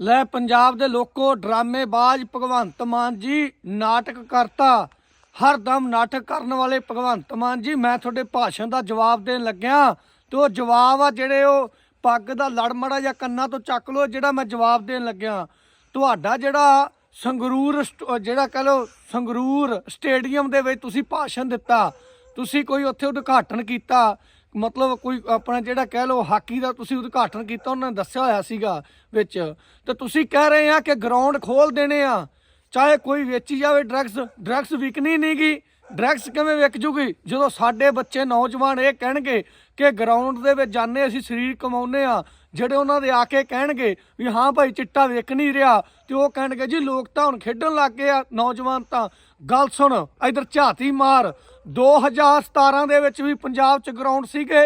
ਲੈ ਪੰਜਾਬ ਦੇ ਲੋਕੋ, ਡਰਾਮੇਬਾਜ਼ ਭਗਵੰਤ ਮਾਨ ਜੀ, ਨਾਟਕ ਕਰਤਾ। ਹਰਦਮ ਨਾਟਕ ਕਰਨ ਵਾਲੇ ਭਗਵੰਤ ਮਾਨ ਜੀ, ਮੈਂ ਤੁਹਾਡੇ ਭਾਸ਼ਣ ਦਾ ਜਵਾਬ ਦੇਣ ਲੱਗਿਆ। ਤੇ ਉਹ ਜਵਾਬ ਆ ਜਿਹੜੇ ਉਹ ਪੱਗ ਦਾ ਲੜਮੜਾ ਜਾਂ ਕੰਨਾਂ ਤੋਂ ਚੱਕ ਲਓ, ਜਿਹੜਾ ਮੈਂ ਜਵਾਬ ਦੇਣ ਲੱਗਿਆ। ਤੁਹਾਡਾ ਜਿਹੜਾ ਸੰਗਰੂਰ ਸਟ- ਜਿਹੜਾ ਕਹ ਲਓ ਸੰਗਰੂਰ ਸਟੇਡੀਅਮ ਦੇ ਵਿੱਚ ਤੁਸੀਂ ਭਾਸ਼ਣ ਦਿੱਤਾ। ਤੁਸੀਂ ਕੋਈ ਉੱਥੇ ਉਦਘਾਟਨ ਕੀਤਾ। ਮਤਲਬ ਕੋਈ ਆਪਣਾ ਜਿਹੜਾ ਕਹਿ ਲਓ ਹਾਕੀ ਦਾ ਤੁਸੀਂ ਉਦਘਾਟਨ ਕੀਤਾ, ਉਹਨਾਂ ਨੇ ਦੱਸਿਆ ਹੋਇਆ ਸੀਗਾ ਵਿੱਚ। ਤੇ ਤੁਸੀਂ ਕਹਿ ਰਹੇ ਆ ਕਿ ਗਰਾਊਂਡ ਖੋਲ ਦੇਣੇ ਆ। ਚਾਹੇ ਕੋਈ ਵੇਚੀ ਜਾਵੇ ਡਰੱਗਸ ਡਰੱਗਸ ਵਿਕਣੀ ਨਹੀਂਗੀ ਡਰੱਗਸ ਕਿਵੇਂ ਵਿਕ ਜੂਗੀ? ਜਦੋਂ ਸਾਡੇ ਬੱਚੇ ਨੌਜਵਾਨ ਇਹ ਕਹਿਣਗੇ ਕਿ ਗਰਾਊਂਡ ਦੇ ਵਿੱਚ ਜਾਂਦੇ ਅਸੀਂ ਸਰੀਰ ਕਮਾਉਨੇ ਆ, ਜਿਹੜੇ ਉਹਨਾਂ ਦੇ ਆ ਕੇ ਕਹਿਣਗੇ ਵੀ ਹਾਂ ਭਾਈ ਚਿੱਟਾ ਵੇਖ ਨਹੀਂ ਰਿਹਾ, ਤੇ ਉਹ ਕਹਿਣਗੇ ਜੀ ਲੋਕ ਤਾਂ ਹੁਣ ਖੇਡਣ ਲੱਗ ਗਏ ਆ ਨੌਜਵਾਨ ਤਾਂ। ਗੱਲ ਸੁਣ, ਇਧਰ ਝਾਤੀ ਮਾਰ। 2017 ਦੇ ਵਿੱਚ ਵੀ ਪੰਜਾਬ 'ਚ ਗਰਾਊਂਡ ਸੀਗੇ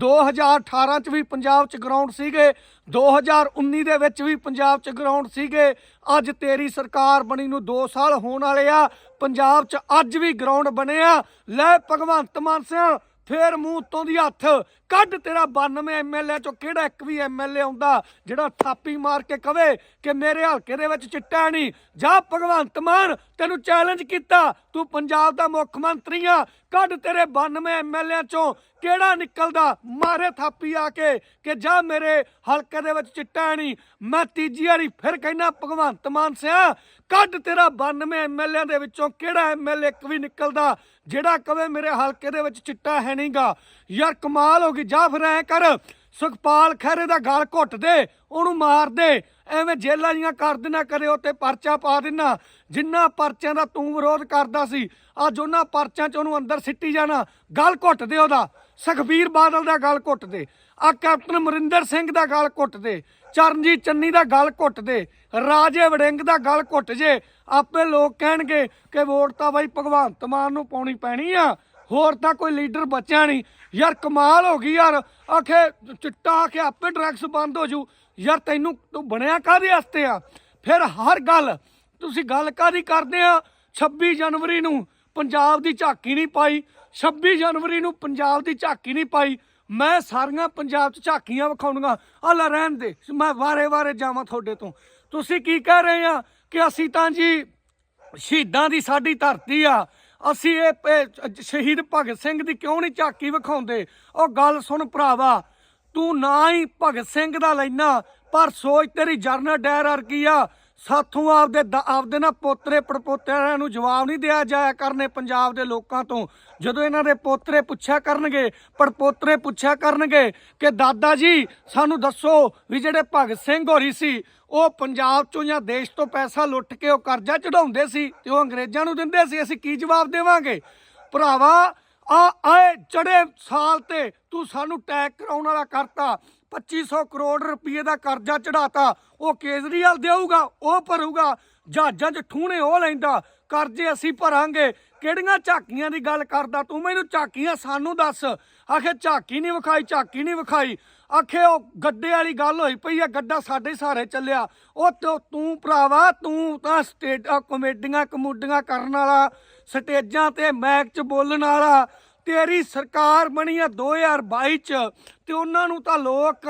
2018 'ਚ ਵੀ ਪੰਜਾਬ 'ਚ ਗਰਾਊਂਡ ਸੀਗੇ 2019 ਦੇ ਵਿੱਚ ਵੀ ਪੰਜਾਬ 'ਚ ਗਰਾਊਂਡ ਸੀਗੇ। ਅੱਜ ਤੇਰੀ ਸਰਕਾਰ ਬਣੀ ਨੂੰ 2 ਸਾਲ ਹੋਣ ਵਾਲੇ ਆ, ਪੰਜਾਬ 'ਚ ਅੱਜ ਵੀ ਗਰਾਊਂਡ ਬਣਿਆ ਲੈ ਭਗਵੰਤ ਮਾਨ ਸਿੰਘ ਫੇਰ ਮੂੰਹ ਤੋਂ ਦੀ ਹੱਥ। ਕੱਢ ਤੇਰਾ 92 ਐਮਐਲਏ ਚੋਂ ਕਿਹੜਾ ਇੱਕ ਵੀ ਐਮਐਲਏ ਆਉਂਦਾ, ਜਿਹੜਾ ਥਾਪੀ ਮਾਰ ਕੇ ਕਵੇ ਕਿ ਮੇਰੇ ਹਲਕੇ ਦੇ ਵਿੱਚ ਚਿੱਟਾ ਨਹੀਂ। ਜਾ ਭਗਵੰਤ ਮਾਨ, ਤੈਨੂੰ ਚੈਲੰਜ ਕੀਤਾ। ਤੂੰ ਪੰਜਾਬ ਦਾ ਮੁੱਖ ਮੰਤਰੀ ਆ। ਕੱਢ ਤੇਰੇ 92 ਐਮਐਲਏ ਚੋਂ ਕਿਹੜਾ ਨਿਕਲਦਾ। ਮਾਰੇ ਥਾਪੀ ਆ ਕੇ ਕਿ ਜਾ ਮੇਰੇ ਹਲਕੇ ਦੇ ਵਿੱਚ ਚਿੱਟਾ ਨਹੀਂ। ਮੈਂ ਤੀਜੀ ਵਾਰੀ ਫਿਰ ਕਹਿਣਾ ਭਗਵੰਤ ਮਾਨ ਸਿਆ, ਕੱਢ ਤੇਰਾ 92 ਐਮਐਲਏ ਦੇ ਵਿੱਚੋਂ ਕਿਹੜਾ ਐਮਐਲਏ ਇੱਕ ਵੀ ਨਿਕਲਦਾ। ਜਿਹੜਾ ਕਵੇ ਮੇਰੇ ਹਲਕੇ ਦੇ ਵਿੱਚ ਚਿੱਟਾ ਹੈ ਨਹੀਂਗਾ। ਯਾਰ ਕਮਾਲ ਹੋ ਗਈ, ਜਾ ਫਿਰ ਐ ਕਰ। ਸੁਖਪਾਲ ਖਹਿਰੇ ਦਾ ਗਲ ਘੁੱਟ ਦੇ, ਉਹਨੂੰ ਮਾਰ ਦੇ। ਐਵੇਂ ਜੇਲਾਂ ਜੀਆਂ ਕਰ ਦੇਣਾ ਕਰੇ ਉੱਤੇ ਪਰਚਾ ਪਾ ਦੇਣਾ ਜਿੰਨਾ ਪਰਚਿਆਂ ਦਾ ਤੂੰ ਵਿਰੋਧ ਕਰਦਾ ਸੀ, ਅੱਜ ਉਹਨਾਂ ਪਰਚਿਆਂ 'ਚ ਉਹਨੂੰ ਅੰਦਰ ਸਿੱਟੀ ਜਾਣਾ। ਗਲ ਘੁੱਟ ਦੇ ਉਹਦਾ। ਸੁਖਬੀਰ ਬਾਦਲ ਦਾ ਗਲ ਘੁੱਟ ਦੇ। ਆ ਕੈਪਟਨ ਮਰਿੰਦਰ ਸਿੰਘ ਦਾ ਗਲ ਘੁੱਟ ਦੇ ਚਰਨਜੀਤ ਚੰਨੀ ਦਾ ਗਲ ਘੁੱਟ ਦੇ ਰਾਜੇ ਵੜਿੰਗ ਦਾ ਗਲ ਘੁੱਟ ਜੇ, ਆਪੇ ਲੋਕ ਕਹਿਣਗੇ ਕਿ ਵੋਟ ਤਾਂ ਬਾਈ ਭਗਵੰਤ ਮਾਨ ਨੂੰ ਪਾਉਣੀ ਪੈਣੀ ਆ, ਹੋਰ ਤਾਂ ਕੋਈ ਲੀਡਰ ਬਚਿਆ ਨਹੀਂ। ਯਾਰ ਕਮਾਲ ਹੋ ਗਈ ਯਾਰ, ਆਖੇ ਚਿੱਟਾ ਆਖੇ ਆਪੇ ਡਰੱਗਸ ਬੰਦ ਹੋ ਜੂ। ਯਾਰ ਤੈਨੂੰ ਤੂੰ ਬਣਿਆ ਕਾਹਦੇ ਵਾਸਤੇ ਆ? ਫਿਰ ਹਰ ਗੱਲ, ਤੁਸੀਂ ਗੱਲ ਕਾਦੀ ਕਰਦੇ ਆ? 26 ਜਨਵਰੀ ਨੂੰ ਪੰਜਾਬ ਦੀ ਝਾਕੀ ਨਹੀਂ ਪਾਈ 26 ਜਨਵਰੀ ਨੂੰ ਪੰਜਾਬ ਦੀ ਝਾਕੀ ਨਹੀਂ ਪਾਈ ਮੈਂ ਸਾਰੀਆਂ ਪੰਜਾਬ 'ਚ ਝਾਕੀਆਂ ਵਿਖਾਉਣੀਆਂ। ਆ ਰਹਿਣ ਦੇ। ਮੈਂ ਵਾਰੇ-ਵਾਰੇ ਜਾਵਾਂ ਤੁਹਾਡੇ ਤੋਂ। ਤੁਸੀਂ ਕੀ ਕਹਿ ਰਹੇ ਆ ਕਿ ਅਸੀਂ ਤਾਂ ਜੀ ਸ਼ਹੀਦਾਂ ਦੀ ਸਾਡੀ ਧਰਤੀ ਆ। ਅਸੀਂ ਇਹ ਸ਼ਹੀਦ ਭਗਤ ਸਿੰਘ ਦੀ ਕਿਉਂ ਨਹੀਂ ਝਾਕੀ ਵਿਖਾਉਂਦੇ? ਉਹ ਗੱਲ ਸੁਣ ਭਰਾਵਾ। ਤੂੰ ਨਾ ਹੀ ਭਗਤ ਸਿੰਘ ਦਾ ਲੈਣਾ ਪਰ ਸੋਚ ਤੇਰੀ ਜਰਨਲ ਡਾਇਰ ਕੀ ਆ। ਸਾਥੋਂ ਆਪਦੇ ਦ- ਆਪਦੇ ਨਾ ਪੋਤਰੇ ਪੜਪੋਤਿਆਂ ਨੂੰ ਜਵਾਬ ਨਹੀਂ ਦਿਆ ਜਾਇਆ ਕਰਨੇ ਪੰਜਾਬ ਦੇ ਲੋਕਾਂ ਤੋਂ। ਜਦੋਂ ਇਹਨਾਂ ਦੇ ਪੋਤਰੇ ਪੁੱਛਿਆ ਕਰਨਗੇ, ਪੜਪੋਤਰੇ ਪੁੱਛਿਆ ਕਰਨਗੇ ਕਿ, ਦਾਦਾ ਜੀ, ਸਾਨੂੰ ਦੱਸੋ ਵੀ ਜਿਹੜੇ ਭਗਤ ਸਿੰਘ ਹੋਰੀ ਸੀ, ਉਹ ਪੰਜਾਬ ਚੋਂ ਜਾਂ ਦੇਸ਼ ਤੋਂ ਪੈਸਾ ਲੁੱਟ ਕੇ ਉਹ ਕਰਜ਼ਾ ਚੜਾਉਂਦੇ ਸੀ ਤੇ ਉਹ ਅੰਗਰੇਜ਼ਾਂ ਨੂੰ ਦਿੰਦੇ ਸੀ? ਅਸੀਂ ਕੀ ਜਵਾਬ ਦੇਵਾਂਗੇ? ਭਰਾਵਾ, ਆ ਆਏ ਚੜੇ ਸਾਲ ਤੇ ਤੂੰ ਸਾਨੂੰ ਟੈਕ ਕਰਾਉਣ ਵਾਲਾ ਕਰਤਾ। 2500 ਕਰੋੜ ਰੁਪਏ ਦਾ ਕਰਜ਼ਾ ਚੜਾਤਾ ਉਹ ਕੇਜਰੀਵਾਲ ਦੇਊਗਾ, ਉਹ ਭਰੂਗਾ, ਜਹਾਜ਼ਾਂ 'ਚ ਠੂਣੇ ਉਹ ਲੈਂਦਾ, ਕਰਜ਼ੇ ਅਸੀਂ ਭਰਾਂਗੇ। ਕਿਹੜੀਆਂ ਝਾਕੀਆਂ ਦੀ ਗੱਲ ਕਰਦਾ ਤੂੰ? ਮੈਨੂੰ ਝਾਕੀਆਂ ਸਾਨੂੰ ਦੱਸ। ਆਖੇ ਝਾਕੀ ਨਹੀਂ ਵਿਖਾਈ, ਝਾਕੀ ਨਹੀਂ ਵਿਖਾਈ। ਆਖੇ ਉਹ ਗੱਡੇ ਵਾਲੀ ਗੱਲ ਹੋਈ ਪਈ ਆ, ਗੱਡਾ ਸਾਡੇ ਸਾਰੇ ਚੱਲਿਆ। ਉਹ ਤੇ ਤੂੰ ਭਰਾਵਾ, ਤੂੰ ਤਾਂ ਸਟੇਟ ਆਹ ਕਮੇਡੀਆਂ, ਕਮੂਡੀਆਂ ਕਰਨ ਵਾਲਾ, ਸਟੇਜਾਂ ਤੇ ਮੈਕ 'ਚ ਬੋਲਣ ਵਾਲਾ। ਤੇਰੀ ਸਰਕਾਰ ਬਣੀ ਆ 2022 ਚ ਤੇ ਉਹਨਾਂ ਨੂੰ ਤਾਂ ਲੋਕ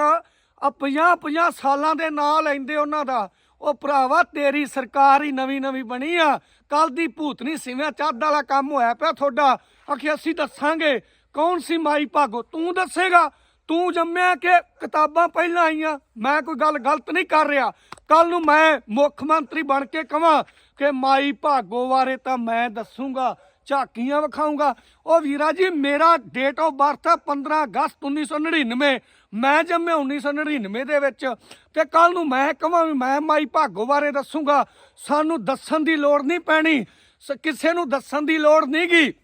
ਆ 50 50 ਸਾਲਾਂ ਦੇ ਨਾਂ ਲੈਂਦੇ ਉਹਨਾਂ ਦਾ। ਉਹ ਭਰਾਵਾ, ਤੇਰੀ ਸਰਕਾਰ ਹੀ ਨਵੀਂ ਨਵੀਂ ਬਣੀ ਆ। ਕੱਲ ਦੀ ਭੂਤਨੀ ਸਿਵਿਆਂ ਚੱਦ ਵਾਲਾ ਕੰਮ ਹੋਇਆ ਪਿਆ ਤੁਹਾਡਾ। ਆਖੇ, ਅਸੀਂ ਦੱਸਾਂਗੇ, ਕੌਣ ਸੀ ਮਾਈ ਭਾਗੋ? ਤੂੰ ਦੱਸੇਗਾ। ਤੂੰ ਜੰਮਿਆ ਕਿ ਕਿਤਾਬਾਂ ਪਹਿਲਾਂ ਆਈਆਂ? ਮੈਂ ਕੋਈ ਗੱਲ ਗਲਤ ਨਹੀਂ ਕਰ ਰਿਹਾ। ਕੱਲ ਨੂੰ ਮੈਂ ਮੁੱਖ ਮੰਤਰੀ ਬਣ ਕੇ ਕਹਾਂ ਕਿ ਮਾਈ ਭਾਗੋ ਬਾਰੇ ਤਾਂ ਮੈਂ ਦੱਸੂਗਾ। ਝਾਕੀਆਂ ਵਿਖਾਊਂਗਾ। ਉਹ ਵੀਰਾ ਜੀ, ਮੇਰਾ ਡੇਟ ਆਫ ਬਰਥ ਹੈ 15 ਅਗਸਤ 1999 ਮੈਂ ਜੰਮਿਆ 1999 ਦੇ ਵਿੱਚ। ਤੇ ਕੱਲ ਨੂੰ ਮੈਂ ਕਹਾਂ ਵੀ ਮੈਂ ਮਾਈ ਭਾਗੋ ਬਾਰੇ ਦੱਸੂਗਾ। ਸਾਨੂੰ ਦੱਸਣ ਦੀ ਲੋੜ ਨਹੀਂ ਪੈਣੀ। ਸ- ਕਿਸੇ ਨੂੰ ਦੱਸਣ ਦੀ ਲੋੜ ਨਹੀਂਗੀ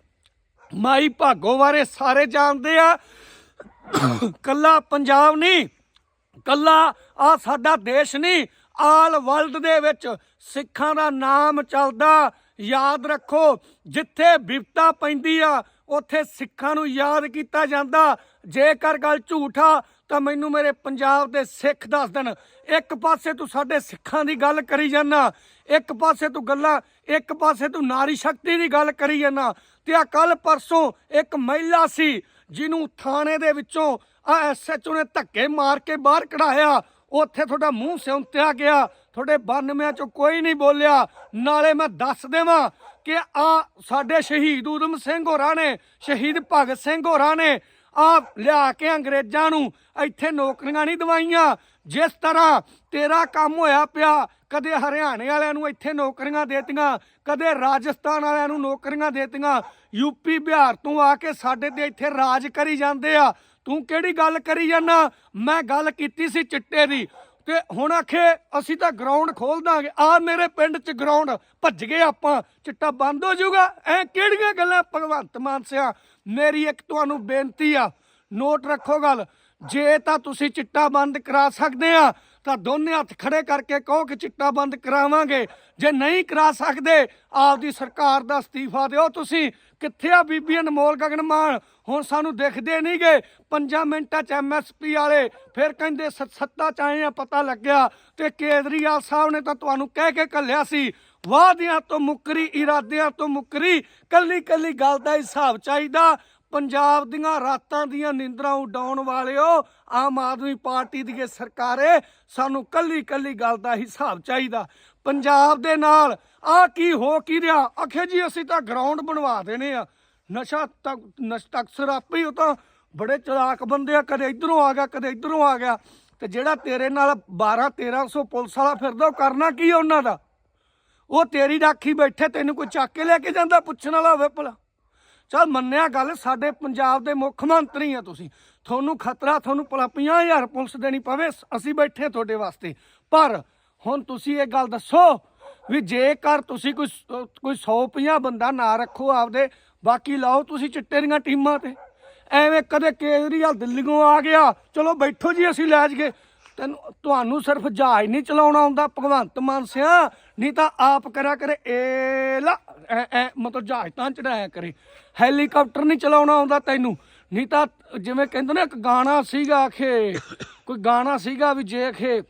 ਮਾਈ ਭਾਗੋ ਬਾਰੇ ਸਾਰੇ ਜਾਣਦੇ ਆ। ਕੱਲਾ ਪੰਜਾਬ ਨਹੀਂ। ਕੱਲਾ ਆ ਸਾਡਾ ਦੇਸ਼ ਨਹੀਂ। ਆਲ ਵਰਲਡ ਦੇ ਵਿੱਚ ਸਿੱਖਾਂ ਦਾ ਨਾਮ ਚੱਲਦਾ। ਯਾਦ ਰੱਖੋ, ਜਿੱਥੇ ਵਿਪਤਾ ਪੈਂਦੀ ਆ, ਉੱਥੇ ਸਿੱਖਾਂ ਨੂੰ ਯਾਦ ਕੀਤਾ ਜਾਂਦਾ। ਜੇਕਰ ਗੱਲ ਝੂਠਾ ਤਾਂ ਮੈਨੂੰ ਮੇਰੇ ਪੰਜਾਬ ਦੇ ਸਿੱਖ ਦੱਸ ਦੇਣ। ਇੱਕ ਪਾਸੇ ਤੂੰ ਸਾਡੇ ਸਿੱਖਾਂ ਦੀ ਗੱਲ ਕਰੀ ਜਾਂਦਾ, ਇੱਕ ਪਾਸੇ ਤੂੰ ਗੱਲਾਂ, ਇੱਕ ਪਾਸੇ ਤੂੰ ਨਾਰੀ ਸ਼ਕਤੀ ਦੀ ਗੱਲ ਕਰੀ ਜਾਂਦਾ। ਤੇ ਆ ਕੱਲ ਪਰਸੋਂ ਇੱਕ ਮਹਿਲਾ ਸੀ, ਜਿਹਨੂੰ ਥਾਣੇ ਦੇ ਵਿੱਚੋਂ ਆ ਐਸਐਚਓ ਨੇ ਧੱਕੇ ਮਾਰ ਕੇ ਬਾਹਰ ਕਢਾਇਆ। ਉੱਥੇ ਤੁਹਾਡਾ ਮੂੰਹ ਸਿਉਂਤਿਆ ਗਿਆ। ਤੁਹਾਡੇ 92 ਚੋਂ ਕੋਈ ਨਹੀਂ ਬੋਲਿਆ। ਨਾਲੇ ਮੈਂ ਦੱਸ ਦੇਵਾਂ ਕਿ ਆ ਸਾਡੇ ਸ਼ਹੀਦ ਊਧਮ ਸਿੰਘ ਹੋਰਾਂ ਨੇ, ਸ਼ਹੀਦ ਭਗਤ ਸਿੰਘ ਹੋਰਾਂ ਨੇ ਆ ਲਿਆ ਕੇ ਅੰਗਰੇਜ਼ਾਂ ਨੂੰ ਇੱਥੇ ਨੌਕਰੀਆਂ ਨਹੀਂ ਦਵਾਈਆਂ। ਜਿਸ ਤਰ੍ਹਾਂ ਤੇਰਾ ਕੰਮ ਹੋਇਆ ਪਿਆ, ਕਦੇ ਹਰਿਆਣੇ ਵਾਲਿਆਂ ਨੂੰ ਇੱਥੇ ਨੌਕਰੀਆਂ ਦੇਤੀਆਂ, ਕਦੇ ਰਾਜਸਥਾਨ ਵਾਲਿਆਂ ਨੂੰ ਨੌਕਰੀਆਂ ਦੇਤੀਆਂ। ਯੂਪੀ ਬਿਹਾਰ ਤੋਂ ਆ ਕੇ ਸਾਡੇ ਤੇ ਇੱਥੇ ਰਾਜ ਕਰੀ ਜਾਂਦੇ ਆ। ਤੂੰ ਕਿਹੜੀ ਗੱਲ ਕਰੀ ਜਾਂਦਾ? ਮੈਂ ਗੱਲ ਕੀਤੀ ਸੀ ਚਿੱਟੇ ਦੀ। ਤੇ ਹੁਣ ਆਖੇ, ਅਸੀਂ ਤਾਂ ਗਰਾਊਂਡ ਖੋਲ ਦਾਂਗੇ। ਆ ਮੇਰੇ ਪਿੰਡ 'ਚ ਗਰਾਊਂਡ ਭੱਜ ਗਏ ਆਪਾਂ। ਚਿੱਟਾ ਬੰਦ ਹੋ ਜਾਊਗਾ। ਐ ਕਿਹੜੀਆਂ ਗੱਲਾਂ? ਭਗਵੰਤ ਮਾਨ ਸਿਆ, ਮੇਰੀ ਇੱਕ ਤੁਹਾਨੂੰ ਬੇਨਤੀ ਆ। ਨੋਟ ਰੱਖੋ ਗੱਲ। ਜੇ ਤਾਂ ਤੁਸੀਂ ਚਿੱਟਾ ਬੰਦ ਕਰਾ ਸਕਦੇ ਆ ਤਾਂ ਦੋਨੇ ਹੱਥ ਖੜੇ ਕਰਕੇ ਕਹੋ ਕਿ ਚਿੱਟਾ ਬੰਦ ਕਰਾਵਾਂਗੇ। ਜੇ ਨਹੀਂ ਕਰਾ ਸਕਦੇ, ਆਪਦੀ ਸਰਕਾਰ ਦਾ ਅਸਤੀਫਾ ਦਿਓ ਤੁਸੀਂ। ਕਿੱਥੇ ਆ ਬੀਬੀ ਅਨਮੋਲ ਗਗਨ ਮਾਨ ਹੁਣ ਸਾਨੂੰ ਦਿਖਦੇ ਨਹੀਂਗੇ ਪੰਜਾਂ ਮਿੰਟਾਂ ਚ ਐਮਐਸਪੀ ਵਾਲੇ ਫਿਰ ਕਹਿੰਦੇ ਸ- ਸੱਤਾ ਚ ਆਏ ਆ, ਪਤਾ ਲੱਗਿਆ। ਤੇ ਕੇਜਰੀਵਾਲ ਸਾਹਿਬ ਨੇ ਤਾਂ ਤੁਹਾਨੂੰ ਕਹਿ ਕੇ ਕੱਲਿਆ ਸੀ, ਵਾਅਦਿਆਂ ਤੋਂ ਮੁੱਕਰੀ, ਇਰਾਦਿਆਂ ਤੋਂ ਮੁੱਕਰੀ ਕੱਲੀ ਕੱਲੀ ਗੱਲ ਦਾ ਹਿਸਾਬ ਚਾਹੀਦਾ। ਪੰਜਾਬ ਦੀਆਂ ਰਾਤਾਂ ਦੀਆਂ ਨਿੰਦਰਾਂ ਉਡਾਉਣ ਵਾਲਿਓ, ਆਮ ਆਦਮੀ ਪਾਰਟੀ ਦੀ ਇਹ ਸਰਕਾਰ ਏ ਸਾਨੂੰ ਕੱਲੀ ਕੱਲੀ ਗੱਲ ਦਾ ਹਿਸਾਬ ਚਾਹੀਦਾ। ਪੰਜਾਬ ਦੇ ਨਾਲ ਆ ਕੀ ਹੋ ਕੀ ਰਿਹਾ? ਅਖੇ ਜੀ, ਅਸੀਂ ਤਾਂ ਗਰਾਊਂਡ ਬਣਵਾ ਦੇਣੇ ਆ। ਨਸ਼ਾ ਤੱਕ ਨਸ਼ ਤੱਕ ਸਰਾਪੀ ਉਹ ਤਾਂ ਬੜੇ ਚਲਾਕ ਬੰਦੇ ਆ, ਕਦੇ ਇਧਰੋਂ ਆ ਗਿਆ, ਕਦੇ ਇਧਰੋਂ ਆ ਗਿਆ। ਤੇ ਜਿਹੜਾ ਤੇਰੇ ਨਾਲ 12 1300 ਪੁਲਿਸ ਵਾਲਾ ਫਿਰਦਾ, ਉਹ ਕਰਨਾ ਕੀ ਆ ਉਹਨਾਂ ਦਾ? ਉਹ ਤੇਰੀ ਰਾਖੀ ਬੈਠੇ, ਤੈਨੂੰ ਕੋਈ ਚੱਕ ਕੇ ਲੈ ਕੇ ਜਾਂਦਾ ਪੁੱਛਣ ਵਾਲਾ ਹੋਵੇ ਭਲਾ। ਚਲ ਮੰਨਿਆ ਗੱਲ, ਸਾਡੇ ਪੰਜਾਬ ਦੇ ਮੁੱਖ ਮੰਤਰੀ ਆ ਤੁਸੀਂ। ਤੁਹਾਨੂੰ ਖਤਰਾ, ਤੁਹਾਨੂੰ ਭਲਾ 50000 ਪੁਲਿਸ ਦੇਣੀ ਪਵੇ, ਅਸੀਂ ਬੈਠੇ ਤੁਹਾਡੇ ਵਾਸਤੇ। ਪਰ ਹੁਣ ਤੁਸੀਂ ਇਹ ਗੱਲ ਦੱਸੋ ਵੀ ਜੇਕਰ ਤੁਸੀਂ ਕੋਈ ਸ- ਕੋਈ 150 ਬੰਦਾ ਨਾ ਰੱਖੋ ਆਪਦੇ, ਬਾਕੀ ਲਾਓ ਤੁਸੀਂ ਚਿੱਟੇ ਦੀਆਂ ਟੀਮਾਂ ਤੇ। ਐਵੇਂ ਕਦੇ ਕੇਜਰੀਵਾਲ ਦਿੱਲੀੋਂ ਆ ਗਿਆ, ਚਲੋ ਬੈਠੋ ਜੀ ਅਸੀਂ ਲੈ ਜਗੇ। ਤੈਨੂੰ, ਤੁਹਾਨੂੰ ਸਿਰਫ ਜਹਾਜ਼ ਨਹੀਂ ਚਲਾਉਣਾ ਆਉਂਦਾ, ਭਗਵੰਤ ਮਾਨ ਸਿਆ, ਨਹੀਂ ਤਾਂ ਆਪ ਕਰਿਆ ਕਰੇ, ਏ ਲਾ। ਐ ਐ, ਮਤਲਬ ਜਹਾਜ਼ ਤਾਂ ਚੜਾਇਆ ਕਰੇ। ਹੈਲੀਕਾਪਟਰ ਨਹੀਂ ਚਲਾਉਣਾ ਆਉਂਦਾ ਤੈਨੂੰ। ਨਹੀਂ ਤਾਂ ਜਿਵੇਂ ਕਹਿੰਦੇ ਨੇ, ਇੱਕ ਗਾਣਾ ਸੀਗਾ ਖੇ ਕੋਈ ਗਾਣਾ ਸੀਗਾ ਵੀ ਜੇ ਖੇ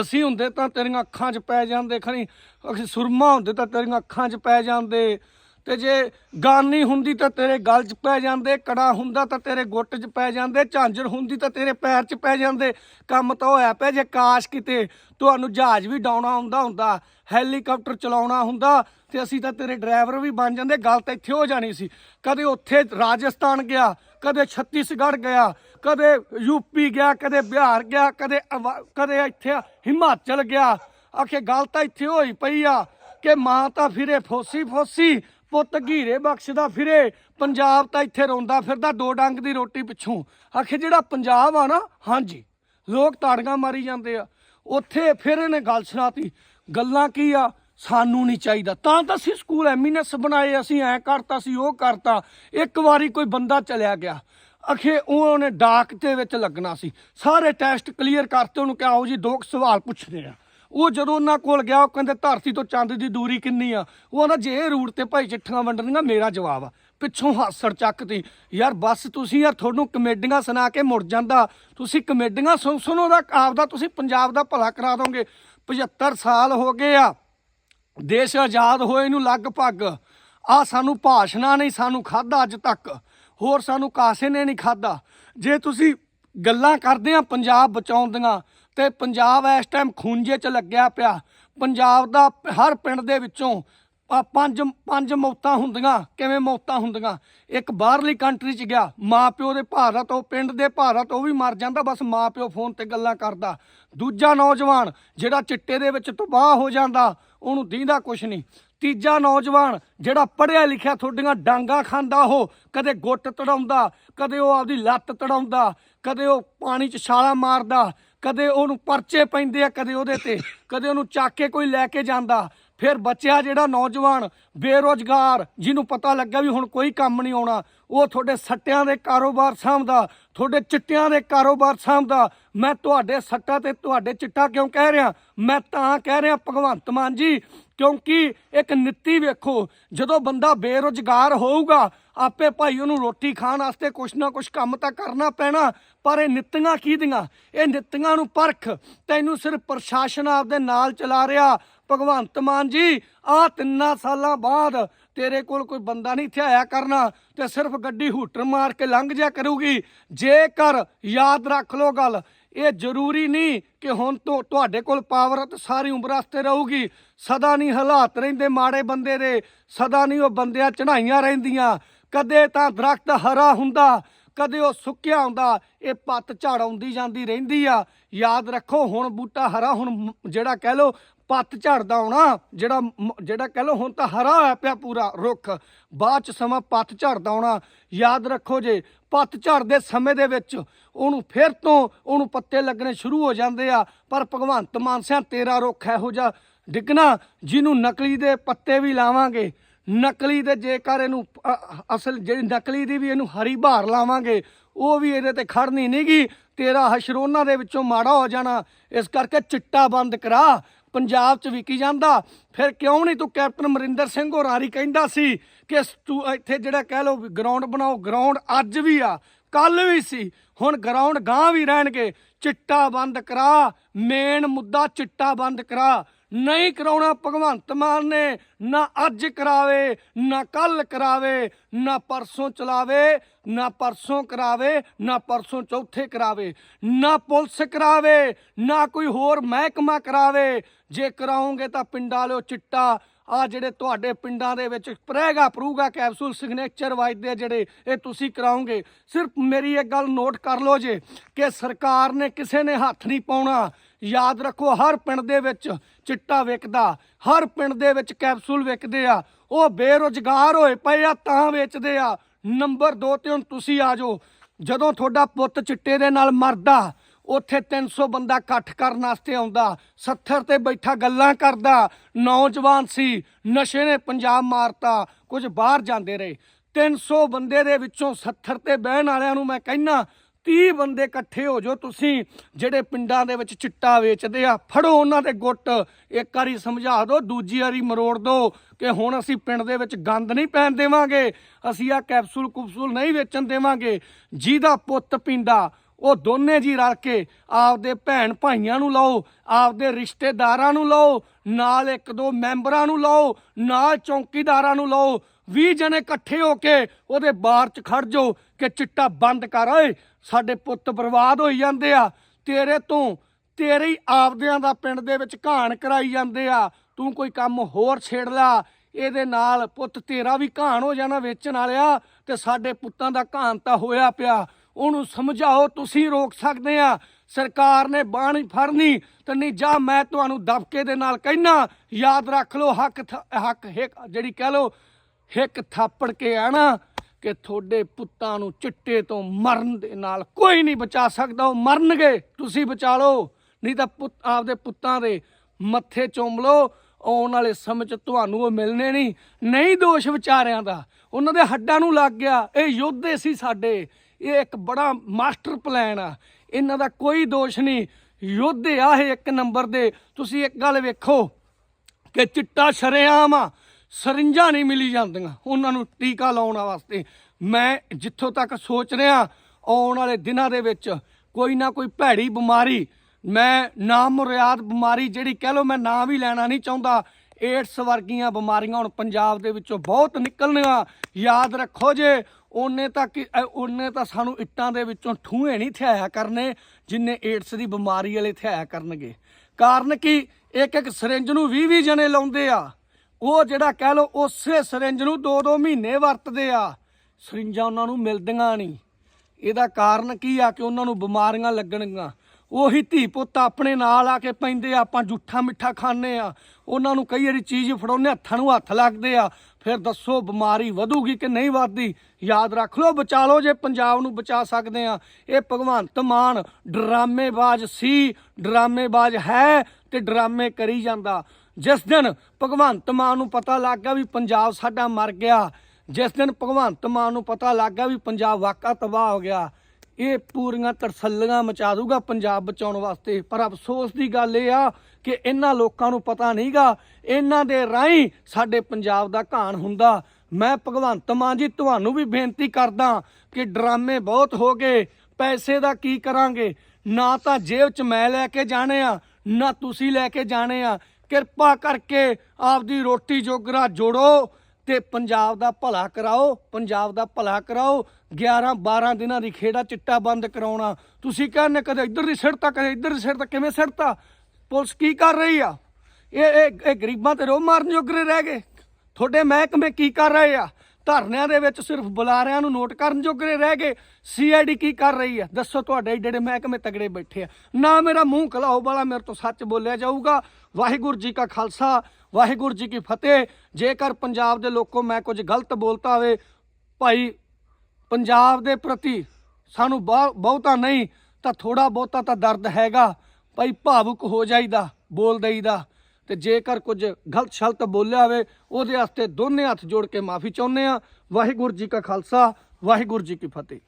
ਅਸੀਂ ਹੁੰਦੇ ਤਾਂ ਤੇਰੀਆਂ ਅੱਖਾਂ 'ਚ ਪੈ ਜਾਂਦੇ ਖਣੀ। ਅਸੀਂ ਸੁਰਮਾ ਹੁੰਦੇ ਤਾਂ ਤੇਰੀਆਂ ਅੱਖਾਂ 'ਚ ਪੈ ਜਾਂਦੇ। ਤੇ ਜੇ ਗਾਨੀ ਹੁੰਦੀ ਤਾਂ ਤੇਰੇ ਗਲ 'ਚ ਪੈ ਜਾਂਦੇ, ਕੜਾ ਹੁੰਦਾ ਤਾਂ ਤੇਰੇ ਗੁੱਟ 'ਚ ਪੈ ਜਾਂਦੇ, ਝਾਂਜਰ ਹੁੰਦੀ ਤਾਂ ਤੇਰੇ ਪੈਰ 'ਚ ਪੈ ਜਾਂਦੇ। ਕੰਮ ਤਾਂ ਹੋਇਆ ਪਿਆ ਜੇ ਕਾਸ਼ ਕਿਤੇ। ਤੁਹਾਨੂੰ ਜਹਾਜ਼ ਵੀ ਡਾਉਣਾ ਹੁੰਦਾ ਹੁੰਦਾ ਹੈਲੀਕਾਪਟਰ ਚਲਾਉਣਾ ਹੁੰਦਾ। ਤੇ ਅਸੀਂ ਤਾਂ ਤੇਰੇ ਡਰਾਈਵਰ ਵੀ ਬਣ ਜਾਂਦੇ, ਗੱਲ ਤਾਂ ਇੱਥੇ ਹੋ ਜਾਣੀ ਸੀ। ਕਦੇ ਉੱਥੇ ਰਾਜਸਥਾਨ ਗਿਆ, ਕਦੇ ਛੱਤੀਸਗੜ੍ਹ ਗਿਆ, ਕਦੇ ਯੂਪੀ ਗਿਆ, ਕਦੇ ਬਿਹਾਰ ਗਿਆ, ਕਦੇ ਅਵਾ- ਕਦੇ ਇੱਥੇ ਹਿਮਾਚਲ ਗਿਆ। ਆਖੇ ਗੱਲ ਤਾਂ ਇੱਥੇ ਹੋਈ ਪਈ ਆ ਕਿ ਮਾਂ ਤਾਂ ਫਿਰੇ ਫੋਸੀ ਫੋਸੀ, ਪੁੱਤ ਘੀਰੇ ਬਖਸ਼ਦਾ ਫਿਰੇ, ਪੰਜਾਬ ਤਾਂ ਇੱਥੇ ਰੋਂਦਾ ਫਿਰਦਾ ਦੋ ਡੰਗ ਦੀ ਰੋਟੀ ਪਿੱਛੋਂ। ਆਖੇ ਜਿਹੜਾ ਪੰਜਾਬ ਆ ਨਾ, ਹਾਂਜੀ, ਲੋਕ ਤਾੜੀਆਂ ਮਾਰੀ ਜਾਂਦੇ ਆ। ਉੱਥੇ ਫਿਰ ਇਹਨੇ ਗੱਲ ਸੁਣਾਤੀ, ਗੱਲਾਂ ਕੀ ਆ? ਸਾਨੂੰ ਨਹੀਂ ਚਾਹੀਦਾ। ਤਾਂ ਤਾਂ ਅਸੀਂ ਸਕੂਲ ਐਮੀਨੈਸ ਬਣਾਏ, ਅਸੀਂ ਐ ਕਰਤਾ ਸੀ ਉਹ ਕਰਤਾ। ਇੱਕ ਵਾਰੀ ਕੋਈ ਬੰਦਾ ਚਲਿਆ ਗਿਆ। ਅਖੇ ਉਹਨੇ ਡਾਕ ਦੇ ਵਿੱਚ ਲੱਗਣਾ ਸੀ। ਸਾਰੇ ਟੈਸਟ ਕਲੀਅਰ ਕਰਤੇ, ਉਹਨੂੰ ਕਿਹਾ ਉਹ ਜੀ, ਦੋ ਕੁ ਸਵਾਲ ਪੁੱਛਦੇ ਆ ਉਹ ਜਦੋਂ ਉਹਨਾਂ ਕੋਲ ਗਿਆ, ਉਹ ਕਹਿੰਦੇ, ਧਰਤੀ ਤੋਂ ਚੰਦ ਦੀ ਦੂਰੀ ਕਿੰਨੀ ਆ? ਉਹ ਨਾ ਜੇ ਰੂਟ ਤੇ ਭਾਈ ਚਿੱਠੀਆਂ ਵੰਡਣੀਆਂ ਮੇਰਾ ਜਵਾਬ ਆ। ਪਿੱਛੋਂ ਹਾਸੜ ਚੱਕਦੀ ਯਾਰ, ਬਸ ਤੁਸੀਂ ਯਾਰ, ਤੁਹਾਨੂੰ ਕਮੇਡੀਆਂ ਸੁਣਾ ਕੇ ਮੁੜ ਜਾਂਦਾ। ਤੁਸੀਂ ਕਮੇਡੀਆਂ ਸੁਣ, ਸੁਣੋ ਦਾ, ਆਪਦਾ ਤੁਸੀਂ ਪੰਜਾਬ ਦਾ ਭਲਾ ਕਰਾ ਦੋਗੇ। 75 ਸਾਲ ਹੋ ਗਏ ਆ। ਦੇਸ਼ ਆਜ਼ਾਦ ਹੋਏ ਨੂੰ ਲਗਭਗ ਆ ਸਾਨੂੰ ਭਾਸ਼ਣਾ ਨਹੀਂ, ਸਾਨੂੰ ਖਾਦਾ ਅੱਜ ਤੱਕ। ਹੋਰ ਸਾਨੂੰ ਕਾਸੇ ਨੇ ਨਹੀਂ ਖਾਦਾ ਜੇ ਤੁਸੀਂ ਗੱਲਾਂ ਕਰਦੇ ਆ ਪੰਜਾਬ ਬਚਾਉਣ ਦੀਆਂ, ਤੇ ਪੰਜਾਬ ਇਸ ਟਾਈਮ ਖੂੰਜੇ 'ਚ ਲੱਗਿਆ ਪਿਆ। ਪੰਜਾਬ ਦਾ ਹਰ ਪਿੰਡ ਦੇ ਵਿੱਚੋਂ ਪੰਜ ਪੰਜ ਮੌਤਾਂ ਹੁੰਦੀਆਂ। ਕਿਵੇਂ ਮੌਤਾਂ ਹੁੰਦੀਆਂ? ਇੱਕ ਬਾਹਰਲੀ ਕੰਟਰੀ 'ਚ ਗਿਆ। ਮਾਂ ਪਿਓ ਦੇ ਭਾਰਾ ਤੋਂ, ਪਿੰਡ ਦੇ ਭਾਰਾ ਤੋਂ ਉਹ ਵੀ ਮਰ ਜਾਂਦਾ, ਬਸ ਮਾਂ ਪਿਓ ਫੋਨ ਤੇ ਗੱਲਾਂ ਕਰਦਾ। ਦੂਜਾ ਨੌਜਵਾਨ ਜਿਹੜਾ ਚਿੱਟੇ ਦੇ ਵਿੱਚ ਤਬਾਹ ਹੋ ਜਾਂਦਾ ਉਹਨੂੰ ਦੀਂਦਾ ਕੁਛ ਨਹੀਂ। ਤੀਜਾ ਨੌਜਵਾਨ ਜਿਹੜਾ ਪੜ੍ਹਿਆ ਲਿਖਿਆ ਤੁਹਾਡੀਆਂ ਡਾਂਗਾ ਖਾਂਦਾ ਉਹ ਕਦੇ ਗੁੱਟ ਤੜਾਉਂਦਾ, ਕਦੇ ਉਹ ਆਪਦੀ ਲੱਤ ਤੜਾਉਂਦਾ, ਕਦੇ ਉਹ ਪਾਣੀ 'ਚ ਛਾਲਾ ਮਾਰਦਾ, ਕਦੇ ਉਹਨੂੰ ਪਰਚੇ ਪੈਂਦੇ ਆ ਕਦੇ ਉਹਦੇ ਤੇ, ਕਦੇ ਉਹਨੂੰ ਚੱਕ ਕੇ ਕੋਈ ਲੈ ਕੇ ਜਾਂਦਾ ਫਿਰ ਬੱਚਿਆ ਜਿਹੜਾ ਨੌਜਵਾਨ ਬੇਰੋਜ਼ਗਾਰ, ਜਿਹਨੂੰ ਪਤਾ ਲੱਗਾ ਵੀ ਹੁਣ ਕੋਈ ਕੰਮ ਨਹੀਂ ਆਉਣਾ, ਉਹ ਤੁਹਾਡੇ ਸੱਟਿਆਂ ਦੇ ਕਾਰੋਬਾਰ ਸਾਂਭਦਾ, ਤੁਹਾਡੇ ਚਿੱਟਿਆਂ ਦੇ ਕਾਰੋਬਾਰ ਸਾਂਭਦਾ। ਮੈਂ ਤੁਹਾਡੇ ਸੱਟਾਂ ਤੇ ਤੁਹਾਡੇ ਚਿੱਟਾ ਕਿਉਂ ਕਹਿ ਰਿਹਾ? ਮੈਂ ਤਾਂ ਕਹਿ ਰਿਹਾ, ਭਗਵੰਤ ਮਾਨ ਜੀ, ਕਿਉਂਕਿ ਇੱਕ ਨੀਤੀ ਵੇਖੋ, ਜਦੋਂ ਬੰਦਾ ਬੇਰੋਜ਼ਗਾਰ ਹੋਊਗਾ, ਆਪੇ ਭਾਈ ਉਹਨੂੰ ਰੋਟੀ ਖਾਣ ਵਾਸਤੇ ਕੁਛ ਨਾ ਕੁਛ ਕੰਮ ਤਾਂ ਕਰਨਾ ਪੈਣਾ, ਪਰ ਇਹ ਨੀਤੀਆਂ ਕਿਹਦੀਆਂ ਇਹ ਨਿੱਤੀਆਂ ਨੂੰ ਪਰਖ, ਤੈਨੂੰ ਸਿਰਫ ਪ੍ਰਸ਼ਾਸਨ ਆਪਦੇ ਨਾਲ ਚਲਾ ਰਿਹਾ ਭਗਵੰਤ ਮਾਨ ਜੀ ਆ ਤਿੰਨਾਂ ਸਾਲਾਂ ਬਾਅਦ ਤੇਰੇ ਕੋਲ ਕੋਈ ਬੰਦਾ ਨਹੀਂ ਇੱਥੇ ਆਇਆ ਕਰਨਾ, ਤੇ ਸਿਰਫ ਗੱਡੀ ਹੂਟਰ ਮਾਰ ਕੇ ਲੰਘ ਜਾ ਕਰੂਗੀ। ਜੇਕਰ ਯਾਦ ਰੱਖ ਲੋ ਗੱਲ, ਇਹ ਜ਼ਰੂਰੀ ਨਹੀਂ ਕਿ ਹੁਣ ਤੋਂ, ਤੁਹਾਡੇ ਕੋਲ ਪਾਵਰ ਤੇ ਸਾਰੀ ਉਮਰ ਵਾਸਤੇ ਰਹੂਗੀ। ਸਦਾ ਨਹੀਂ ਹਾਲਾਤ ਰਹਿੰਦੇ ਮਾੜੇ ਬੰਦੇ ਦੇ, ਸਦਾ ਨਹੀਂ ਉਹ ਬੰਦਿਆਂ ਚੜਾਈਆਂ ਰਹਿੰਦੀਆਂ। ਕਦੇ ਤਾਂ ਦਰਖਤ ਹਰਾ ਹੁੰਦਾ, ਕਦੇ ਉਹ ਸੁੱਕਿਆ ਹੁੰਦਾ, ਇਹ ਪੱਤ ਝੜ ਆਉਂਦੀ ਜਾਂਦੀ ਰਹਿੰਦੀ ਆ। ਯਾਦ ਰੱਖੋ, ਹੁਣ ਬੂਟਾ ਹਰਾ, ਹੁਣ ਜਿਹੜਾ ਕਹਿ ਲੋ ਪੱਤ ਝੜਦਾ ਆਉਣਾ ਜਿਹੜਾ ਜਿਹੜਾ ਕਹਿ ਲੋ ਹੁਣ ਤਾਂ ਹਰਾ ਹੋਇਆ ਪਿਆ ਪੂਰਾ ਰੁੱਖ, ਬਾਅਦ ਚ ਸਮਾਂ ਪੱਤ ਝੜਦਾ ਆਉਣਾ ਯਾਦ ਰੱਖੋ ਜੇ, ਪੱਤ ਝੜਦੇ ਸਮੇਂ ਦੇ ਵਿੱਚ ਉਹਨੂੰ ਫਿਰ ਤੋਂ ਉਹਨੂੰ ਪੱਤੇ ਲੱਗਣੇ ਸ਼ੁਰੂ ਹੋ ਜਾਂਦੇ ਆ। ਪਰ ਭਗਵੰਤ ਮਾਨਸਿਆ ਤੇਰਾ ਰੁੱਖ ਇਹੋ ਜਿਹਾ ਡਿੱਗਣਾ, ਜਿਹਨੂੰ ਨਕਲੀ ਦੇ ਪੱਤੇ ਵੀ ਲਾਵਾਂਗੇ। ਨਕਲੀ ਦੇ ਜੇਕਰ ਇਹਨੂੰ ਅਸਲ ਜਿਹੜੀ ਨਕਲੀ ਦੀ ਵੀ ਇਹਨੂੰ ਹਰੀ ਬਹਾਰ ਲਾਵਾਂਗੇ, ਉਹ ਵੀ ਇਹਦੇ ਤੇ ਖੜਨੀ ਨਹੀਂਗੀ ਤੇਰਾ ਹਸ਼ਰੋਨਾ ਦੇ ਵਿੱਚੋਂ ਮਾੜਾ ਹੋ ਜਾਣਾ, ਇਸ ਕਰਕੇ ਚਿੱਟਾ ਬੰਦ ਕਰਾ। ਪੰਜਾਬ 'ਚ ਵਿਕੀ ਜਾਂਦਾ। ਫਿਰ ਕਿਉਂ ਨਹੀਂ ਤੂੰ ਕੈਪਟਨ ਅਮਰਿੰਦਰ ਸਿੰਘ ਹੋਰਾਰੀ ਕਹਿੰਦਾ ਸੀ ਕਿ ਤੂੰ ਇੱਥੇ ਜਿਹੜਾ ਕਹਿ ਲਓ ਗਰਾਊਂਡ ਬਣਾਓ ਗਰਾਊਂਡ ਅੱਜ ਵੀ ਆ ਕੱਲ ਵੀ ਸੀ। ਹੁਣ ਗਰਾਊਂਡ ਗਾਂ ਵੀ ਰਹਿਣਗੇ। ਚਿੱਟਾ ਬੰਦ ਕਰਾ ਮੇਨ ਮੁੱਦਾ ਚਿੱਟਾ ਬੰਦ ਕਰਾ। ਨਹੀਂ ਕਰਾਉਣਾ ਭਗਵੰਤ ਮਾਨ ਨੇ, ਨਾ ਅੱਜ ਕਰਾਵੇ, ਨਾ ਕੱਲ ਕਰਾਵੇ, ਨਾ ਪਰਸੋਂ ਚਲਾਵੇ, ਨਾ ਪਰਸੋਂ ਕਰਾਵੇ, ਨਾ ਪਰਸੋਂ ਚੌਥੇ ਕਰਾਵੇ, ਨਾ ਪੁਲਿਸ ਕਰਾਵੇ, ਨਾ ਕੋਈ ਹੋਰ ਮਹਿਕਮਾ ਕਰਾਵੇ। ਜੇ ਕਰਾਉਂਗੇ ਤਾਂ ਪਿੰਡਾਂ ਵਾਲਿਓ ਚਿੱਟਾ, ਆ ਜਿਹੜੇ ਤੁਹਾਡੇ ਪਿੰਡਾਂ ਦੇ ਵਿੱਚ ਪ੍ਰੈਗਾ ਪ੍ਰੂਗਾ ਕੈਪਸੂਲ ਸਿਗਨੇਚਰ ਵਾਜਦੇ ਜਿਹੜੇ, ਇਹ ਤੁਸੀਂ ਕਰਾਉਂਗੇ। ਸਿਰਫ ਮੇਰੀ ਇੱਕ ਗੱਲ ਨੋਟ ਕਰ ਲਓ ਜੇ, ਕਿ ਸਰਕਾਰ ਨੇ ਕਿਸੇ ਨੇ ਹੱਥ ਨਹੀਂ ਪਾਉਣਾ ਯਾਦ ਰੱਖੋ, ਹਰ ਪਿੰਡ ਦੇ ਵਿੱਚ ਚਿੱਟਾ ਵਿਕਦਾ, ਹਰ ਪਿੰਡ ਦੇ ਵਿੱਚ ਕੈਪਸੂਲ ਵਿਕਦੇ ਆ, ਉਹ ਬੇਰੁਜ਼ਗਾਰ ਹੋਏ ਪਏ ਆ, ਤਾਂ ਵੇਚਦੇ ਆ। ਨੰਬਰ 2 ਤੇ ਹੁਣ ਤੁਸੀਂ ਆ ਜਾਓ, ਜਦੋਂ ਤੁਹਾਡਾ ਪੁੱਤ ਚਿੱਟੇ ਦੇ ਨਾਲ ਮਰਦਾ, ਉੱਥੇ 300 ਬੰਦਾ ਇਕੱਠ ਕਰਨ ਵਾਸਤੇ ਆਉਂਦਾ 70 ਤੇ ਬੈਠਾ ਗੱਲਾਂ ਕਰਦਾ, ਨੌਜਵਾਨ ਸੀ, ਨਸ਼ੇ ਨੇ ਪੰਜਾਬ ਮਾਰਤਾ, ਕੁਝ ਬਾਹਰ ਜਾਂਦੇ ਰਹੇ। 300 ਬੰਦੇ ਦੇ ਵਿੱਚੋਂ 70 ਤੇ ਬਹਿਣ ਵਾਲਿਆਂ ਨੂੰ ਮੈਂ ਕਹਿਣਾ 30 ਬੰਦੇ ਇਕੱਠੇ ਹੋ ਜਾਓ ਤੁਸੀਂ, ਜਿਹੜੇ ਪਿੰਡਾਂ ਦੇ ਵਿੱਚ ਚਿੱਟਾ ਵੇਚਦੇ ਆ, ਫੜੋ ਉਹਨਾਂ ਦੇ ਗੁੱਟ, ਇੱਕ ਵਾਰੀ ਸਮਝਾ ਦਿਓ, ਦੂਜੀ ਵਾਰੀ ਮਰੋੜ ਦਿਓ ਕਿ ਹੁਣ ਅਸੀਂ ਪਿੰਡ ਦੇ ਵਿੱਚ ਗੰਦ ਨਹੀਂ ਪੈਣ ਦੇਵਾਂਗੇ, ਅਸੀਂ ਆ ਕੈਪਸੂਲ ਕੁਪਸੂਲ ਨਹੀਂ ਵੇਚਣ ਦੇਵਾਂਗੇ। ਜਿਹਦਾ ਪੁੱਤ ਪੀਂਦਾ, ਉਹ ਦੋਨੇ ਜੀ ਰਲ ਕੇ ਆਪਦੇ ਭੈਣ ਭਾਈਆਂ ਨੂੰ ਲਾਓ, ਆਪਦੇ ਰਿਸ਼ਤੇਦਾਰਾਂ ਨੂੰ ਲਾਓ, ਨਾਲ ਇੱਕ ਦੋ ਮੈਂਬਰਾਂ ਨੂੰ ਲਾਓ, ਨਾਲ ਚੌਕੀਦਾਰਾਂ ਨੂੰ ਲਾਓ 20 ਜਣੇ ਇਕੱਠੇ ਹੋ ਕੇ ਉਹਦੇ ਬਾਰ 'ਚ ਖੜ ਜਾਓ ਕਿ ਚਿੱਟਾ ਬੰਦ ਕਰ ਓਏ ਸਾਡੇ ਪੁੱਤ ਬਰਬਾਦ ਹੋਈ ਜਾਂਦੇ ਆ। ਤੇਰੇ ਤੋਂ, ਤੇਰੇ ਹੀ ਆਪਦਿਆਂ ਦਾ ਪਿੰਡ ਦੇ ਵਿੱਚ ਘਾਣ ਕਰਾਈ ਜਾਂਦੇ ਆ। ਤੂੰ ਕੋਈ ਕੰਮ ਹੋਰ ਛੇੜ ਲਾ। ਇਹਦੇ ਨਾਲ ਪੁੱਤ ਤੇਰਾ ਵੀ ਘਾਣ ਹੋ ਜਾਣਾ ਵੇਚਣ ਵਾਲਿਆ ਤੇ ਸਾਡੇ ਪੁੱਤਾਂ ਦਾ ਘਾਣ ਤਾਂ ਹੋਇਆ ਪਿਆ। ਉਹਨੂੰ ਸਮਝਾਓ, ਤੁਸੀਂ ਰੋਕ ਸਕਦੇ ਆ। ਸਰਕਾਰ ਨੇ ਬਾਣੀ ਫੜਨੀ ਤੇ ਨਹੀਂ, ਜਾ ਮੈਂ ਤੁਹਾਨੂੰ ਦਬਕੇ ਦੇ ਨਾਲ ਕਹਿਣਾ ਯਾਦ ਰੱਖ ਲਓ, ਹੱਕ ਥ- ਹੱਕ ਹਿੱਕ ਜਿਹੜੀ ਕਹਿ ਲਓ ਹਿੱਕ ਥਾਪੜ ਕੇ ਆਣਾ ਕਿ ਤੁਹਾਡੇ ਪੁੱਤਾਂ ਨੂੰ ਚਿੱਟੇ ਤੋਂ ਮਰਨ ਦੇ ਨਾਲ ਕੋਈ ਨਹੀਂ ਬਚਾ ਸਕਦਾ, ਉਹ ਮਰਨਗੇ, ਤੁਸੀਂ ਬਚਾ ਲਓ। ਨਹੀਂ ਤਾਂ ਪੁੱਤ, ਆਪਦੇ ਪੁੱਤਾਂ ਦੇ ਮੱਥੇ ਚੁੰਮ ਲਓ, ਆਉਣ ਵਾਲੇ ਸਮੇਂ 'ਚ ਤੁਹਾਨੂੰ ਉਹ ਮਿਲਣੇ ਨਹੀਂ। ਨਹੀਂ ਦੋਸ਼ ਵਿਚਾਰਿਆਂ ਦਾ, ਉਹਨਾਂ ਦੇ ਹੱਡਾਂ ਨੂੰ ਲੱਗ ਗਿਆ, ਇਹ ਯੋਧੇ ਸੀ ਸਾਡੇ, ਇਹ ਇੱਕ ਬੜਾ ਮਾਸਟਰ ਪਲਾਨ ਆ, ਇਹਨਾਂ ਦਾ ਕੋਈ ਦੋਸ਼ ਨਹੀਂ। ਯੋਧੇ ਆ ਇਹ ਇੱਕ ਨੰਬਰ ਦੇ, ਤੁਸੀਂ ਇੱਕ ਗੱਲ ਵੇਖੋ ਕਿ ਚਿੱਟਾ ਸ਼ਰੇਆਮ ਆ ਸਰਿੰਜਾਂ ਨਹੀਂ ਮਿਲੀ ਜਾਂਦੀਆਂ ਉਹਨਾਂ ਨੂੰ ਟੀਕਾ ਲਾਉਣ ਵਾਸਤੇ। ਮੈਂ ਜਿੱਥੋਂ ਤੱਕ ਸੋਚ ਰਿਹਾ, ਆਉਣ ਵਾਲੇ ਦਿਨਾਂ ਦੇ ਵਿੱਚ ਕੋਈ ਨਾ ਕੋਈ ਭੈੜੀ ਬਿਮਾਰੀ, ਮੈਂ ਨਾਮੁਰਾਦ ਬਿਮਾਰੀ ਜਿਹੜੀ ਕਹਿ ਲਓ ਮੈਂ ਨਾਂ ਵੀ ਲੈਣਾ ਨਹੀਂ ਚਾਹੁੰਦਾ, ਏਡਸ ਵਰਗੀਆਂ ਬਿਮਾਰੀਆਂ ਹੁਣ ਪੰਜਾਬ ਦੇ ਵਿੱਚੋਂ ਬਹੁਤ ਨਿਕਲਣੀਆਂ। ਯਾਦ ਰੱਖੋ ਜੇ ਉਹਨੇ ਤੱਕ ਉਹਨੇ ਤਾਂ ਸਾਨੂੰ ਇੱਟਾਂ ਦੇ ਵਿੱਚੋਂ ਠੂਹੇ ਨਹੀਂ ਥਿਆਇਆ ਕਰਨੇ ਜਿੰਨੇ ਏਡਸ ਦੀ ਬਿਮਾਰੀ ਵਾਲੇ ਥਿਆਇਆ ਕਰਨਗੇ। ਕਾਰਨ ਕਿ? ਇੱਕ ਇੱਕ ਸਿਰਿੰਜ ਨੂੰ 20 20 ਜਣੇ ਲਾਉਂਦੇ ਆ। ਉਹ ਜਿਹੜਾ ਕਹਿ ਲਓ ਉਸੇ ਸਰਿੰਜ ਨੂੰ 2-2 ਮਹੀਨੇ ਵਰਤਦੇ ਆ। ਸਰਿੰਜਾਂ ਉਹਨਾਂ ਨੂੰ ਮਿਲਦੀਆਂ ਨਹੀਂ। ਇਹਦਾ ਕਾਰਨ ਕੀ ਆ ਕਿ ਉਹਨਾਂ ਨੂੰ ਬਿਮਾਰੀਆਂ ਲੱਗਣਗੀਆਂ। ਉਹੀ ਧੀ ਪੁੱਤ ਆਪਣੇ ਨਾਲ ਆ ਕੇ ਪੈਂਦੇ ਆ, ਆਪਾਂ ਜੂਠਾ ਮਿੱਠਾ ਖਾਂਦੇ ਆ। ਉਹਨਾਂ ਨੂੰ ਕਈ ਵਾਰੀ ਚੀਜ਼ ਫੜਾਉਂਦੇ ਹੱਥਾਂ ਨੂੰ ਹੱਥ ਲੱਗਦੇ ਆ। ਫਿਰ ਦੱਸੋ ਬਿਮਾਰੀ ਵਧੂਗੀ ਕਿ ਨਹੀਂ ਵਧਦੀ? ਯਾਦ ਰੱਖ ਲਓ, ਬਚਾ ਲਓ ਜੇ ਪੰਜਾਬ ਨੂੰ ਬਚਾ ਸਕਦੇ ਆ। ਇਹ ਭਗਵੰਤ ਮਾਨ ਡਰਾਮੇਬਾਜ਼ ਸੀ, ਡਰਾਮੇਬਾਜ਼ ਹੈ ਤੇ ਡਰਾਮੇ ਕਰੀ ਜਾਂਦਾ। ਜਿਸ ਦਿਨ ਭਗਵੰਤ ਮਾਨ ਨੂੰ ਪਤਾ ਲੱਗ ਗਿਆ ਵੀ ਪੰਜਾਬ ਸਾਡਾ ਮਰ ਗਿਆ, ਜਿਸ ਦਿਨ ਭਗਵੰਤ ਮਾਨ ਨੂੰ ਪਤਾ ਲੱਗ ਗਿਆ ਵੀ ਪੰਜਾਬ ਵਾਕਾ ਤਬਾਹ ਹੋ ਗਿਆ, ਇਹ ਪੂਰੀਆਂ ਤਰਸੱਲੀਆਂ ਮਚਾ ਦੂਗਾ ਪੰਜਾਬ ਬਚਾਉਣ ਵਾਸਤੇ। ਪਰ ਅਫਸੋਸ ਦੀ ਗੱਲ ਇਹ ਆ ਕਿ ਇਹਨਾਂ ਲੋਕਾਂ ਨੂੰ ਪਤਾ ਨਹੀਂਗਾ, ਇਹਨਾਂ ਦੇ ਰਾਹੀਂ ਸਾਡੇ ਪੰਜਾਬ ਦਾ ਘਾਣ ਹੁੰਦਾ। ਮੈਂ ਭਗਵੰਤ ਮਾਨ ਜੀ, ਤੁਹਾਨੂੰ ਵੀ ਬੇਨਤੀ ਕਰਦਾ ਕਿ ਡਰਾਮੇ ਬਹੁਤ ਹੋ ਗਏ, ਪੈਸੇ ਦਾ ਕੀ ਕਰਾਂਗੇ? ਨਾ ਤਾਂ ਜੇਬ 'ਚ ਮੈਂ ਲੈ ਕੇ ਜਾਣੇ ਆ, ਨਾ ਤੁਸੀਂ ਲੈ ਕੇ ਜਾਣੇ ਆ। ਕਿਰਪਾ ਕਰਕੇ ਆਪਦੀ ਰੋਟੀ ਜੋਗਰਾ ਜੋੜੋ ਤੇ ਪੰਜਾਬ ਦਾ ਭਲਾ ਕਰਾਓ, ਪੰਜਾਬ ਦਾ ਭਲਾ ਕਰਾਓ। 11 12 ਦਿਨਾਂ ਦੀ ਖੇੜਾ ਚਿੱਟਾ ਬੰਦ ਕਰਾਉਣਾ। ਤੁਸੀਂ ਕਹਿੰਦੇ ਕਦੇ ਇੱਧਰ ਦੀ ਸਿੜਤਾ, ਕਦੇ ਇੱਧਰ ਦੀ ਸਿੜਤਾ, ਕਿਵੇਂ ਸਿੜਤਾ? ਪੁਲਿਸ ਕੀ ਕਰ ਰਹੀ ਆ? ਇਹ ਇਹ ਗਰੀਬਾਂ ਤੇ ਰੋਹ ਮਾਰਨ ਜੋਗਰੇ ਰਹਿ ਗਏ। ਤੁਹਾਡੇ ਮਹਿਕਮੇ ਕੀ ਕਰ ਰਹੇ ਆ? ਧਰਨਿਆਂ ਦੇ ਵਿੱਚ ਸਿਰਫ ਬੁਲਾਰਿਆਂ ਨੂੰ ਨੋਟ ਕਰਨ ਜੋਗਰੇ ਰਹਿ ਗਏ। ਸੀਆਈਡੀ ਕੀ ਕਰ ਰਹੀ ਹੈ? ਦੱਸੋ ਤੁਹਾਡੇ ਜਿਹੜੇ ਮਹਿਕਮੇ ਤਗੜੇ ਬੈਠੇ ਆ। ਨਾ ਮੇਰਾ ਮੂੰਹ ਖਲਾਓ ਵਾਲਾ ਮੇਰੇ ਤੋਂ ਸੱਚ ਬੋਲਿਆ ਜਾਊਗਾ। ਵਾਹਿਗੁਰੂ ਜੀ ਕਾ ਖਾਲਸਾ, ਵਾਹਿਗੁਰੂ ਜੀ ਕੀ ਫਤਿਹ। ਜੇਕਰ ਪੰਜਾਬ ਦੇ ਲੋਕੋ ਮੈਂ ਕੁਝ ਗਲਤ ਬੋਲਤਾ ਹੋਵੇ, ਭਾਈ ਪੰਜਾਬ ਦੇ ਪ੍ਰਤੀ ਸਾਨੂੰ ਬਹੁ- ਬਹੁਤਾ ਨਹੀਂ, ਤਾਂ ਥੋੜਾ ਬਹੁਤਾ ਤਾਂ ਦਰਦ ਹੈਗਾ। ਭਾਈ ਭਾਵੁਕ ਹੋ ਜਾਈਦਾ, ਬੋਲ ਦਈਦਾ। ਤੇ ਜੇਕਰ ਕੁਝ ਗਲਤ ਸ਼ਲਤ ਬੋਲਿਆ ਹੋਵੇ, ਉਹਦੇ ਵਾਸਤੇ ਦੋਨੇ ਹੱਥ ਜੋੜ ਕੇ ਮਾਫੀ ਚਾਹੁੰਦੇ ਆ ਵਾਹਿਗੁਰੂ ਜੀ ਕਾ ਖਾਲਸਾ, ਵਾਹਿਗੁਰੂ ਜੀ ਕੀ ਫਤਿਹ।